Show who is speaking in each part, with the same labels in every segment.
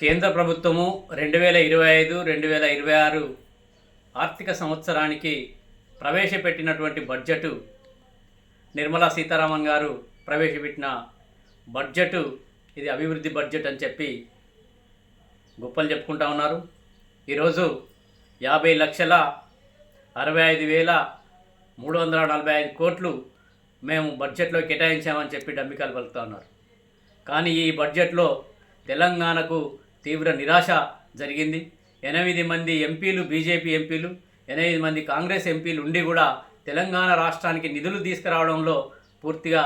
Speaker 1: కేంద్ర ప్రభుత్వము రెండు వేల ఇరవై ఐదు రెండు వేల ఇరవై ఆరు ఆర్థిక సంవత్సరానికి ప్రవేశపెట్టినటువంటి బడ్జెట్ నిర్మలా సీతారామన్ గారు ప్రవేశపెట్టిన బడ్జెట్ ఇది అభివృద్ధి బడ్జెట్ అని చెప్పి గొప్పలు చెప్పుకుంటా ఉన్నారు. ఈరోజు యాభై లక్షల అరవై ఐదు వేల మూడు వందల నలభై ఐదు కోట్లు మేము బడ్జెట్లో కేటాయించామని చెప్పి డమ్మికాలు పలుకుతా ఉన్నారు. కానీ ఈ బడ్జెట్లో తెలంగాణకు తీవ్ర నిరాశ జరిగింది. ఎనిమిది మంది ఎంపీలు బీజేపీ ఎంపీలు ఎనిమిది మంది కాంగ్రెస్ ఎంపీలు ఉండి కూడా తెలంగాణ రాష్ట్రానికి నిధులు తీసుకురావడంలో పూర్తిగా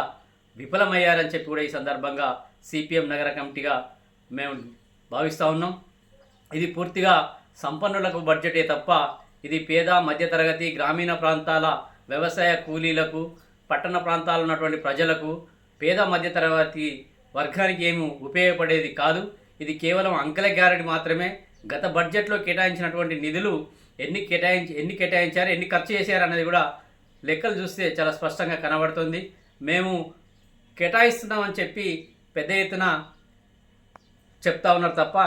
Speaker 1: విఫలమయ్యారని చెప్పి కూడా ఈ సందర్భంగా సిపిఎం నగర కమిటీగా మేము భావిస్తూ ఉన్నాం. ఇది పూర్తిగా సంపన్నులకు బడ్జెటే తప్ప ఇది పేద మధ్యతరగతి గ్రామీణ ప్రాంతాల వ్యవసాయ కూలీలకు పట్టణ ప్రాంతాల్లో ఉన్నటువంటి ప్రజలకు పేద మధ్యతరగతి వర్గానికి ఏమి ఉపయోగపడేది కాదు. ఇది కేవలం అంకెల గ్యారెంటీ మాత్రమే. గత బడ్జెట్లో కేటాయించినటువంటి నిధులు ఎన్ని కేటాయించి ఎన్ని కేటాయించారు ఎన్ని ఖర్చు చేశారు అనేది కూడా లెక్కలు చూస్తే చాలా స్పష్టంగా కనబడుతుంది. మేము కేటాయిస్తున్నామని చెప్పి పెద్ద ఎత్తున చెప్తా ఉన్నారు తప్ప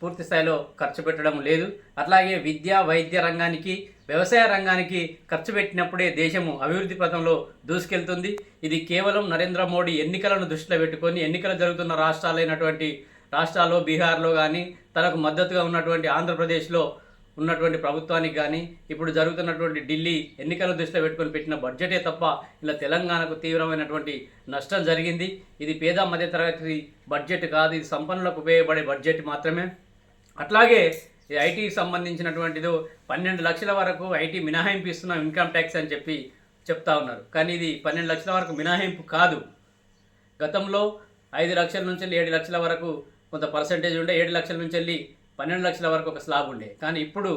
Speaker 1: పూర్తి స్థాయిలో ఖర్చు పెట్టడం లేదు. అట్లాగే విద్య వైద్య రంగానికి వ్యవసాయ రంగానికి ఖర్చు పెట్టినప్పుడే దేశము అభివృద్ధి పథంలో దూసుకెళ్తుంది. ఇది కేవలం నరేంద్ర మోడీ ఎన్నికలను దృష్టిలో పెట్టుకొని ఎన్నికలు జరుగుతున్న రాష్ట్రాలైనటువంటి రాష్ట్రాల్లో బీహార్లో కానీ తనకు మద్దతుగా ఉన్నటువంటి ఆంధ్రప్రదేశ్లో ఉన్నటువంటి ప్రభుత్వానికి కానీ ఇప్పుడు జరుగుతున్నటువంటి ఢిల్లీ ఎన్నికల దృష్టిలో పెట్టుకొని పెట్టిన బడ్జెటే తప్ప ఇలా తెలంగాణకు తీవ్రమైనటువంటి నష్టం జరిగింది. ఇది పేద మధ్యతరగతి బడ్జెట్ కాదు ఇది సంపన్నులకు ఉపయోగపడే బడ్జెట్ మాత్రమే. అట్లాగే ఈ ఐటీకి సంబంధించినటువంటిదో పన్నెండు లక్షల వరకు ఐటీ మినహాయింపు ఇస్తున్నాం ఇన్కమ్ ట్యాక్స్ అని చెప్పి చెప్తా ఉన్నారు. కానీ ఇది పన్నెండు లక్షల వరకు మినహాయింపు కాదు. గతంలో ఐదు లక్షల నుంచి ఏడు లక్షల వరకు కొంత పర్సంటేజ్ ఉండే ఏడు లక్షల నుంచి వెళ్ళి పన్నెండు లక్షల వరకు ఒక స్లాబ్ ఉండే. కానీ ఇప్పుడు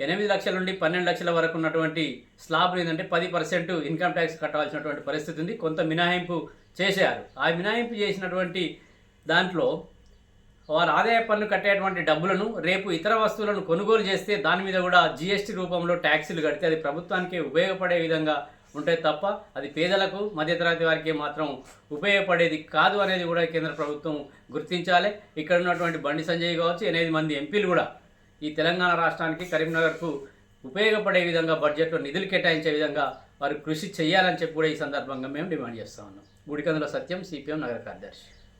Speaker 1: ఎనిమిది లక్షల నుండి పన్నెండు లక్షల వరకు ఉన్నటువంటి స్లాబ్ ఏంటంటే పది పర్సెంట్ ఇన్కమ్ ట్యాక్స్ కట్టాల్సినటువంటి పరిస్థితి ఉంది. కొంత మినహాయింపు చేశారు. ఆ మినహాయింపు చేసినటువంటి దాంట్లో వారు ఆదాయ పన్ను కట్టేటువంటి డబ్బులను రేపు ఇతర వస్తువులను కొనుగోలు చేస్తే దాని మీద కూడా జీఎస్టీ రూపంలో ట్యాక్సీలు కడితే అది ప్రభుత్వానికి ఉపయోగపడే విధంగా ఉంటాయి తప్ప అది పేదలకు మధ్యతరగతి వారికి మాత్రం ఉపయోగపడేది కాదు అనేది కూడా కేంద్ర ప్రభుత్వం గుర్తించాలి. ఇక్కడ ఉన్నటువంటి బండి సంజయ్ కావచ్చు ఎనిమిది మంది ఎంపీలు కూడా ఈ తెలంగాణ రాష్ట్రానికి కరీంనగర్కు ఉపయోగపడే విధంగా బడ్జెట్లో నిధులు కేటాయించే విధంగా వారు కృషి చేయాలని చెప్పి కూడా ఈ సందర్భంగా మేము డిమాండ్ చేస్తా ఉన్నాం. గుడికందుల సత్యం సిపిఎం నగర కార్యదర్శి.